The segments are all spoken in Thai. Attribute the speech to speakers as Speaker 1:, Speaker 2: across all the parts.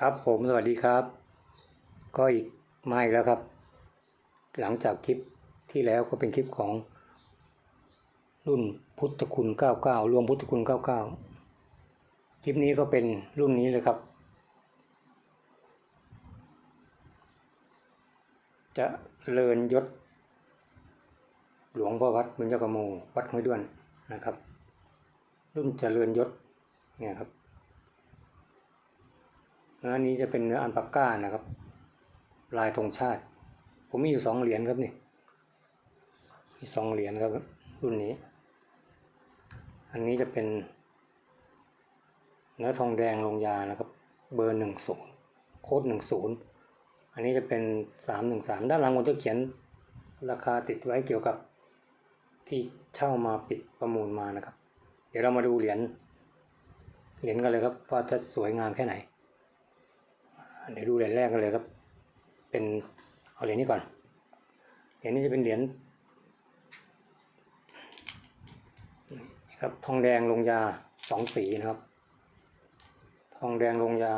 Speaker 1: ครับผมสวัสดีครับ ก็อีกมาอีกแล้วครับ หลังจากคลิปที่แล้วก็เป็นคลิปของ รุ่นพุทธคุณ 99 รวมพุทธคุณ 99 คลิปนี้ก็เป็นรุ่นนี้เลยครับ จะเลินยศ หลวงพ่อวัดบุญยกโมวัดห้วยด้วนนะครับ รุ่นเจริญยศเนี่ยครับ นื้อนี้จะเป็นเนื้ออันปากก้านะครับ ลายธงชาติ ผมมีอยู่สองเหรียญครับนี่มีสองเหรียญครับรุ่นนี้ อันนี้จะเป็นเนื้อทองแดงลงยานะครับ เบอร์หนึ่งศูนย์โค้ดหนึ่งศูนย์อันนี้จะเป็นสามหนึ่งสามด้านหลังผมจะเขียนราคาติดไว้เกี่ยวกับที่เช่ามาปิดประมูลมานะครับ เดี๋ยวเรามาดูเหรียญเหรียญกันเลยครับว่าจะสวยงามแค่ไหน เดี๋ยวดูเหรียญแรกกันเลยครับ เป็นเอาเหรียญนี้ก่อน เหรียญนี้จะเป็นเหรียญครับทองแดงลงยาสองสีนะครับ ทองแดงลงยา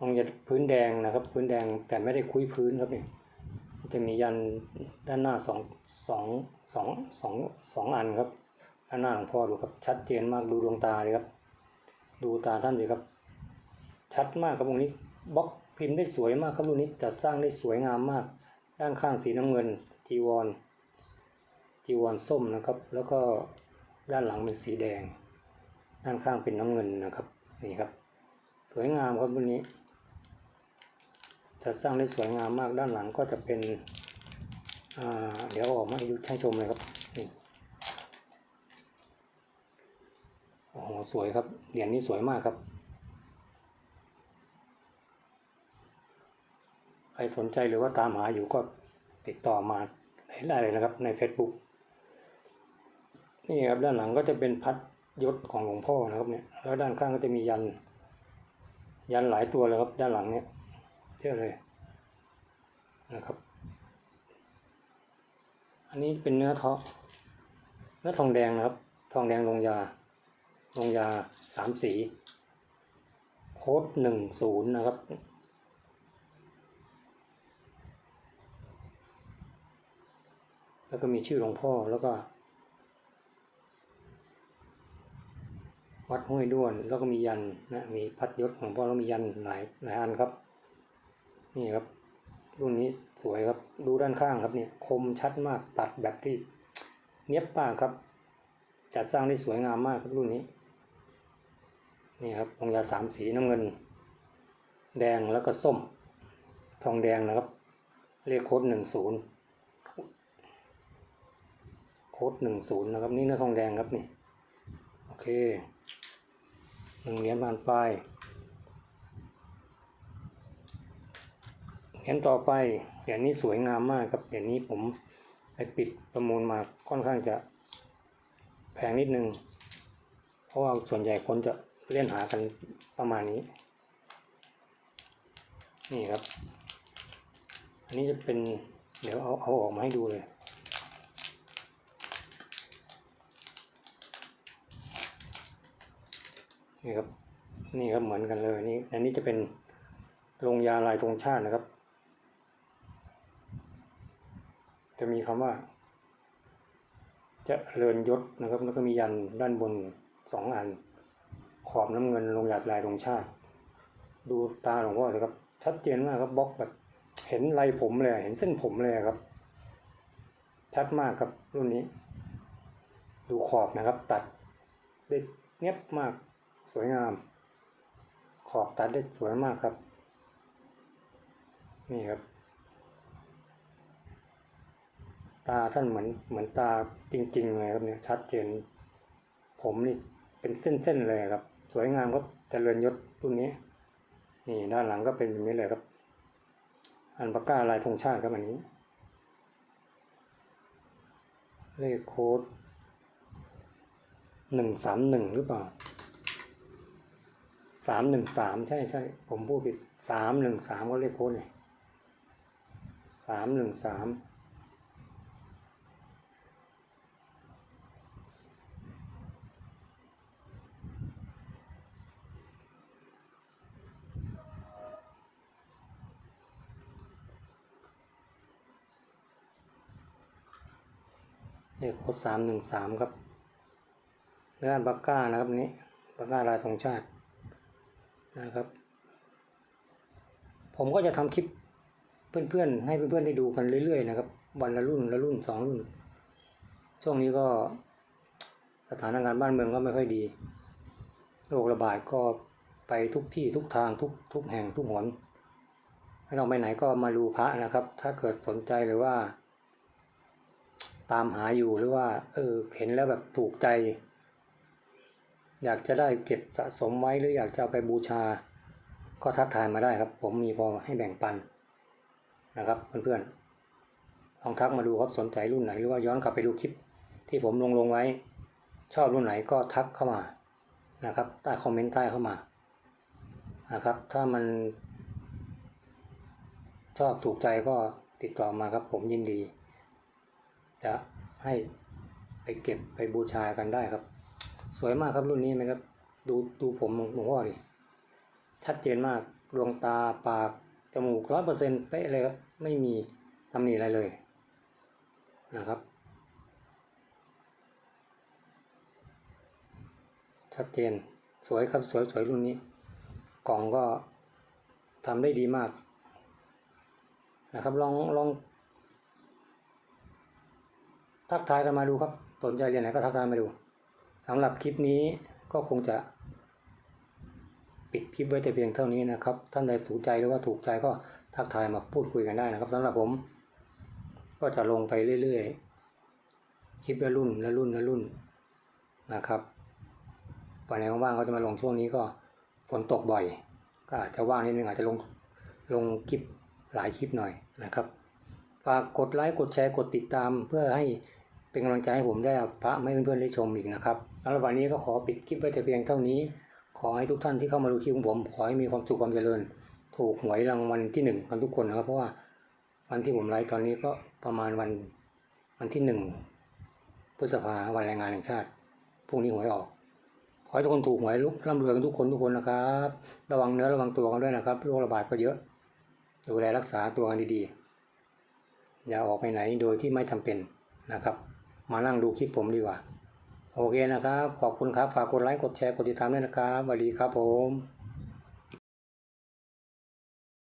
Speaker 1: ลงยาพื้นแดงนะครับ พื้นแดงแต่ไม่ได้คุยพื้นครับเนี่มันจะมียันด้านหน้าสองสองสองสองสองอันครับด้านหน้าหลวงพ่อดูครับชัดเจนมากดูดวงตาเลยครับ ดูตาท่านสิครับ ชัดมากครับตรงนี้บล็อกพิมพ์ได้สวยมากครับรุ่นนี้จัดสร้างได้สวยงามมาก ด้านข้างสีน้ำเงินจีวรจีวรส้มนะครับ แล้วก็ด้านหลังเป็นสีแดง ด้านข้างเป็นน้ำเงินนะครับนี่ครับ สวยงามครับรุ่นนี้จัดสร้างได้สวยงามมาก ด้านหลังก็จะเป็นเดี๋ยวอออกมาให้ดูให้ชมเลยครับนี่โอ้โหสวยครับเหรียญนี้สวยมากครับ ใค รสนใจหรือว่าตามหาอยู่ก็ติดต่อมาได้เลยนะครับใน Facebook นี่ครับด้านหลังก็จะเป็นพัดยศของหลวงพ่อนะครับเนี่ยแล้วด้านข้างก็จะมียัน ยันหลายตัวเลยครับด้านหลังเนี่ยเยอะเลยนะครับ อันนี้เป็นเนื้อทองเนื้อทองแดงนะครับ ทองแดงลงยาลงยาสามสีโค้ดหนึ่งศูนย์นะครับ แล้วก็มีชื่อหลวงพ่อแล้วก็ วัดห้วยด้วนแล้วก็มียันนะมีพัดยศของพ่อแล้วมียันหลายหลายอันครับ นี่ครับ รุ่นนี้สวยครับดูด้านข้างครับเนี่ยคมชัดมากตัดแบบที่เนี้ยบมากครับ จัดสร้างได้สวยงามมากครับรุ่นนี้นี่ครับองยาสามสีน้ำเงิน แดงแล้วก็ส้ม ทองแดงนะครับ เลขโค้ดหนึ่งศูนย์ โค้ดหนึ่งศูนย์นะครับ นี่เนื้อทองแดงครับนี่โอเคหนึ่งเหรียญผ่านไปเหรียญต่อไปเหรียญนี้สวยงามมากครับเหรียญนี้ผมไปปิดประมูลมาค่อนข้างจะแพงนิดนึง เพราะว่าส่วนใหญ่คนจะเล่นหากันประมาณนี้ นี่ครับ อันนี้จะเป็นเดี๋ยวเอาเอาออกมาให้ดูเลย นี่ครับ นี่ครับเหมือนกันเลยนี่อันนี้จะเป็นลงยาลายธงชาตินะครับ จะมีคำว่า จะเริญยศนะครับ แล้วก็มียันด้านบนสองอัน ขอบน้ำเงินลงหยาดลายธงชาติ ดูตาหลวงพ่อสิครับ ชัดเจนมากครับบล็อกแบบเห็นลายผมเลยเห็นเส้นผมเลยครับ ชัดมากครับรุ่นนี้ ดูขอบนะครับ ตัดได้เนียบมาก สวยงาม ขอบตัดได้สวยมากครับ นี่ครับ ตาท่านเหมือนเหมือนตาจริง ๆ เลยครับเนี่ยชัดเจน ผมนี่เป็นเส้นๆเลยครับ สวยงามครับเจริญยศรุ่นนี้ นี่ด้านหลังก็เป็นแบบนี้เลยครับ อันปากกาลายธงชาติครับอันนี้ เลขโค้ดหนึ่งสามหนึ่งหรือเปล่า สามหนึ่งสามใช่ใช่ผมพูดผิดสามหนึ่งสามก็เลขโค้ดไงสามหนึ่งสามเลขโค้ดสามหนึ่งสามครับเนื้อบักก้านะครับนี้บักก้าลายธงชาติ นะครับ ผมก็จะทำคลิปเพื่อนๆ ให้เพื่อนๆได้ดูกันเรื่อยๆนะครับ วันละรุ่นละรุ่นสองรุ่น ช่วงนี้ก็สถานการณ์บ้านเมืองก็ไม่ค่อยดี โรคระบาดก็ไปทุกที่ทุกทางทุกทุกแห่งทุกหนไม่ต้องไปไหนก็มาดูพระนะครับ ถ้าเกิดสนใจหรือว่า ตามหาอยู่หรือว่า เออเห็นแล้วแบบถูกใจ อยากจะได้เก็บสะสมไว้หรืออยากจะเอาไปบูชา ก็ทักทายมาได้ครับ ผมมีพอให้แบ่งปันนะครับเพื่อนๆลองทักมาดูครับสนใจรุ่นไหนหรือว่าย้อนกลับไปดูคลิปที่ผมลงลงไว้ ชอบรุ่นไหนก็ทักเข้ามานะครับใต้คอมเมนต์ใต้เข้ามานะครับถ้ามันชอบถูกใจก็ติดต่อมาครับผมยินดี จะให้ไปเก็บไปบูชากันได้ครับ สวยมากครับรุ่นนี้นะครับ ดูดูผมหลวงพ่อดิชัดเจนมากดวงตาปาก จมูกร้อยเปอร์เซ็นต์เป๊ะเลยครับ ไม่มีตำหนิอะไรเลยนะครับ ชัดเจนสวยครับสวยสวยรุ่นนี้ กล่องก็ทำได้ดีมาก นะครับ ลองลอง ทักทายกันมาดูครับ สนใจเรียนไหนก็ทักทายมาดู สำหรับคลิปนี้ก็คงจะ ปิดคลิปไว้แต่เพียงเท่านี้นะครับ ท่านใดสนใจหรือว่าถูกใจก็ทักทายมาพูดคุยกันได้นะครับสำหรับผม ก็จะลงไปเรื่อยๆ คลิปละรุ่นละรุ่นละรุ่นนะครับวันไหนว่างๆก็จะมาลงช่วงนี้ก็ฝนตกบ่อย ก็อาจจะว่างนิดนึงอาจจะลงลงคลิปหลายคลิปหน่อยนะครับฝากกดไลค์กดแชร์กดติดตามเพื่อให้เป็นกำลังใจให้ผมได้พระไม่เพื่อนๆได้ชมอีกนะครับ สำหรับวันนี้ก็ขอปิดคลิปไว้แต่เพียงเท่านี้ ขอให้ทุกท่านที่เข้ามาดูคลิปของผม ขอให้มีความสุขความเจริญ ถูกหวยรางวัลที่หนึ่งกันทุกคนนะครับ เพราะว่าวันที่ผมไลฟ์ตอนนี้ก็ประมาณวันวันที่หนึ่งพฤษภาวันแรงงานแห่งชาติพรุ่งนี้หวยออก ขอให้ทุกคนถูกหวยลุกร่ำรวยกันทุกคนทุกคนนะครับ ระวังเนื้อระวังตัวกันด้วยนะครับโรคระบาดก็เยอะ ดูแลรักษาตัวกันดีๆ อย่าออกไปไหนโดยที่ไม่จำเป็นนะครับ มานั่งดูคลิปผมดีกว่า โอเคนะครับ ขอบคุณครับ ฝากกดไลค์ กดแชร์ กดติดตามด้วยนะครับสวัสดีครับผม